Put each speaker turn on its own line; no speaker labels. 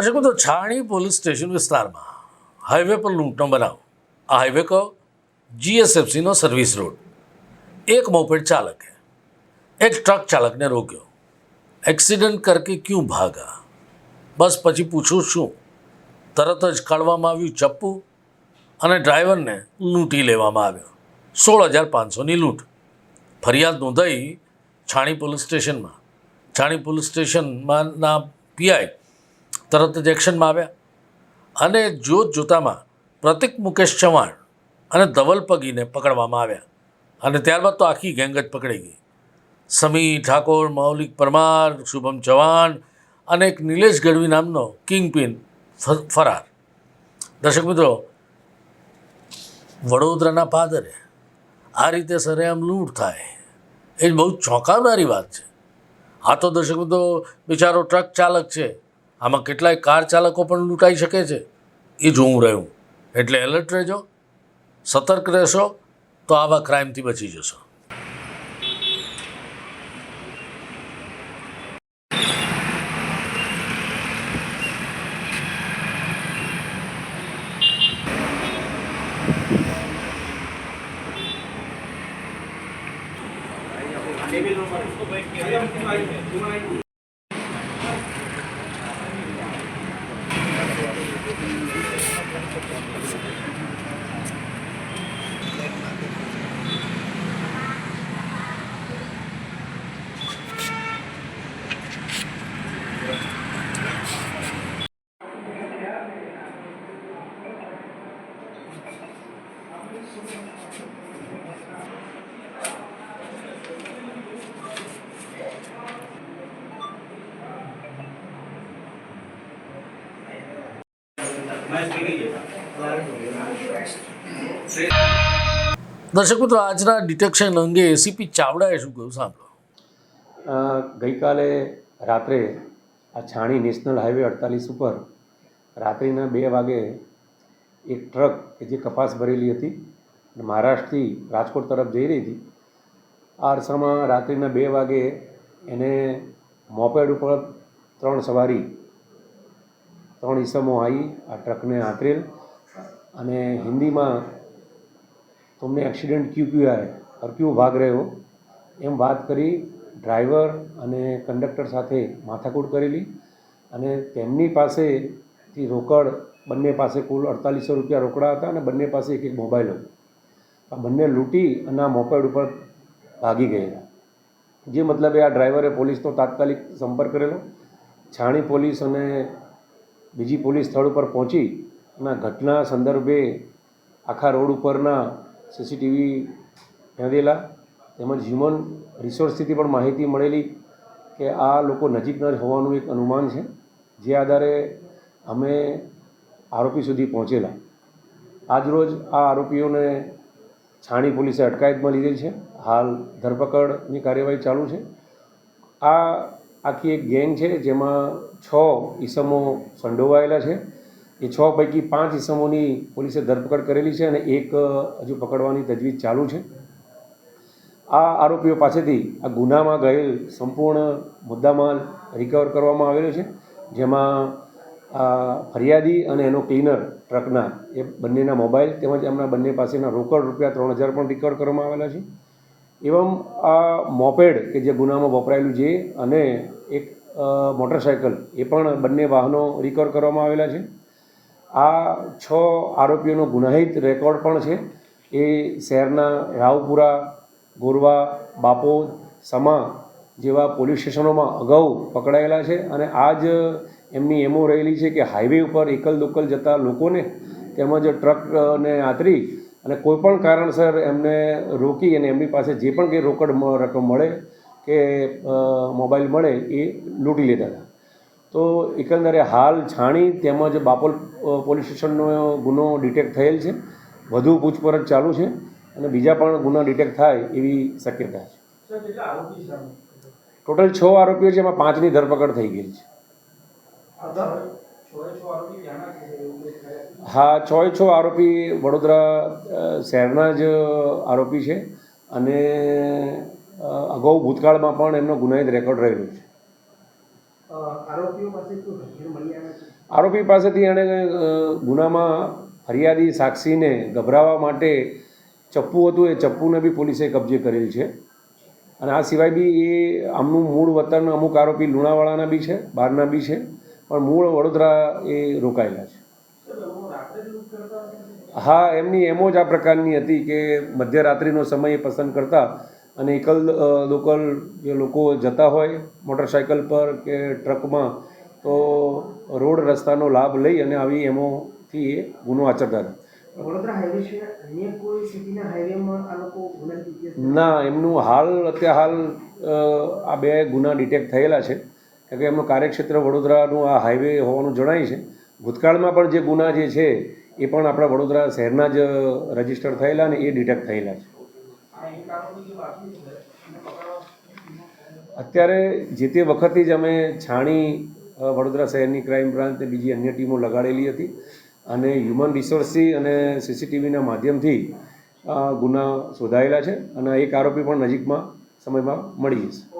દર્શક તો Chhani police station વિસ્તારમાં હાઈવે પર લૂંટનો બનાવ. આ હાઈવે કહો, જીએસએફસીનો સર્વિસ રોડ. એક મોપેડ ચાલકે. એક ટ્રક ચાલકને રોક્યો. એક્સિડન્ટ કરકે ક્યું ભાગા? બસ પછી પૂછું શું? તરત જ કાઢવામાં આવ્યું ચપ્પુ અને ડ્રાઈવરને લૂંટી લેવામાં આવ્યો. સોળ હજાર પાંચસોની લૂંટ. ફરિયાદ નોંધાઈ છાણી પોલીસ સ્ટેશનમાં. છાણી પોલીસ સ્ટેશનમાંના પીઆઈ તરત જ એક્શનમાં આવ્યા. અને જોત જોતામાં પ્રતિક મુકેશ ચૌહાણ અને ધવલ પગીને પકડવામાં આવ્યા. અને ત્યારબાદ તો આખી ગેંગ જ પકડી ગઈ. સમી ઠાકોર, મૌલિક પરમાર, શુભમ ચૌહાણ અને એક નિલેશ ગઢવી નામનો કિંગપિન ફરાર. દર્શક મિત્રો, વડોદરાના પાદરે આ રીતે સરેઆમ લૂંટ થાય એ બહુ ચોંકાવનારી વાત છે. આ તો દર્શક મિત્રો, બિચારો ટ્રક ચાલક છે. આમાં કેટલાય કાર ચાલકો પણ લૂંટાઈ શકે છે. એ જોવું રહ્યું. એટલે એલર્ટ રહેજો. સતર્ક રહેશો તો આવા ક્રાઇમથી બચી જશો. દર્શક મિત્રો, આજના ડિટેક્શન અંગે એસીપી ચાવડાએ શું કહ્યું? સાંભળો.
ગઈકાલે રાત્રે આ છાણી નેશનલ હાઈવે અડતાલીસ ઉપર રાત્રિના બે વાગે એક ટ્રક કે જે કપાસ ભરેલી હતી, અને મહારાષ્ટ્રથી રાજકોટ તરફ જઈ રહી હતી. આ અરસામાં રાત્રિના બે વાગે એને મોપેડ ઉપર ત્રણ સવારી ત્રણ ઈસમો આવી આ ટ્રકને આંતરેલ. અને હિન્દીમાં તમને એક્સિડન્ટ ક્યુ ક્યુ આવે હર ક્યુ ભાગ રહ્યો. એમ વાત કરી ડ્રાઈવર અને કંડક્ટર સાથે માથાકૂટ કરેલી. અને તેમની પાસેથી રોકડ, બંને પાસે કુલ અડતાલીસો રૂપિયા રોકડા હતા અને બંને પાસે એક એક મોબાઈલ. હતો આ બંને લૂંટી અને આ મોપેડ ઉપર ભાગી ગયેલા. જે મતલબે આ ડ્રાઈવરે પોલીસનો તાત્કાલિક સંપર્ક કરેલો. છાણી પોલીસ અને બીજી પોલીસ સ્થળ ઉપર પહોંચી અને ઘટના સંદર્ભે આખા રોડ ઉપરના સીસીટીવી નોંધેલા તેમજ હ્યુમન રિસોર્સથી પણ માહિતી મળેલી કે આ લોકો નજીકના જ હોવાનું એક અનુમાન છે. જે આધારે અમે આરોપી સુધી પહોંચેલા. આજરોજ આ આરોપીઓને છાણી પોલીસે અટકાયતમાં લીધેલ છે. હાલ ધરપકડની કાર્યવાહી ચાલુ છે. આ આખી એક ગેંગ છે જેમાં છ ઈસમો સંડોવાયેલા છે. એ છ પૈકી પાંચ ઈસમોની પોલીસે ધરપકડ કરેલી છે અને એક હજુ પકડવાની તજવીજ ચાલુ છે. આ આરોપીઓ પાસેથી આ ગુનામાં ગયેલ સંપૂર્ણ મુદ્દામાલ રિકવર કરવામાં આવેલો છે, જેમાં ફરિયાદી અને એનો ક્લીનર ટ્રકના એ બંનેના મોબાઈલ તેમજ એમના બંને પાસેના રોકડ રૂપિયા ત્રણ હજાર પણ રિકવર કરવામાં આવેલા છે. એવમ આ મોપેડ કે જે ગુનામાં વપરાયેલું છે અને એક મોટરસાયકલ, એ પણ બંને વાહનો રિકવર કરવામાં આવેલા છે. આ છ આરોપીઓનો ગુનાહિત રેકોર્ડ પણ છે. એ શહેરના રાવપુરા, ગોરવા, બાપોદ, સમા જેવા પોલીસ સ્ટેશનોમાં અગાઉ પકડાયેલા છે અને આ જ એમની એમો રહેલી છે કે હાઈવે ઉપર એકલ દોકલ જતા લોકોને તેમજ ટ્રકને આતરી અને કોઈપણ કારણસર એમને રોકી અને એમની પાસે જે પણ કંઈ રોકડ રકમ મળે કે મોબાઈલ મળે એ લૂંટી લેતા હતા. તો એકંદરે હાલ છાણી તેમજ બાપોલ પોલીસ સ્ટેશનનો ગુનો ડિટેક્ટ થયેલ છે. વધુ પૂછપરછ ચાલુ છે અને બીજા પણ ગુના ડિટેક્ટ થાય એવી શક્યતા છે. ટોટલ છ આરોપીઓ છે એમાં પાંચની ધરપકડ થઈ ગઈ છે. હા છ એ છ આરોપી વડોદરા શહેરના જ આરોપી છે અને અગાઉ ભૂતકાળમાં પણ એમનો ગુનાહિત રેકોર્ડ રહેલો છે. આરોપી પાસેથી એણે ગુનામાં ફરિયાદી સાક્ષીને ગભરાવા માટે ચપ્પુ હતું એ ચપ્પુને બી પોલીસે કબજે કરેલ છે. અને આ સિવાય બી એ આમનું મૂળ વતન અમુક આરોપી લુણાવાળાના બી છે બહારના બી છે. પણ મૂળ વડોદરા એ રોકાયેલા છે. હા એમની એમો જ આ પ્રકારની હતી કે મધ્યરાત્રિનો સમય એ પસંદ કરતા અને એકલ લોકલ જે લોકો જતા હોય મોટરસાયકલ પર કે ટ્રકમાં તો રોડ રસ્તાનો લાભ લઈ અને આવી એમોથી એ ગુનો આચરતા હતા. ના એમનું હાલ અત્યારે હાલ આ બે ગુના ડિટેક્ટ થયેલા છે. કારણ કે એમનું કાર્યક્ષેત્ર વડોદરાનું આ હાઈવે હોવાનું જણાય છે. ભૂતકાળમાં પણ જે ગુના જે છે, એ પણ આપણા વડોદરા શહેરના જ રજિસ્ટર થયેલા ને એ ડિટેક્ટ થયેલા છે. અત્યારે જે તે વખતે જ અમે છાણી વડોદરા શહેરની ક્રાઇમ બ્રાન્ચ અને બીજી અન્ય ટીમો લગાડેલી હતી અને હ્યુમન રિસોર્સથી અને સીસીટીવીના માધ્યમથી ગુના શોધાયેલા છે અને એક આરોપી પણ નજીકમાં સમયમાં મળી જશે.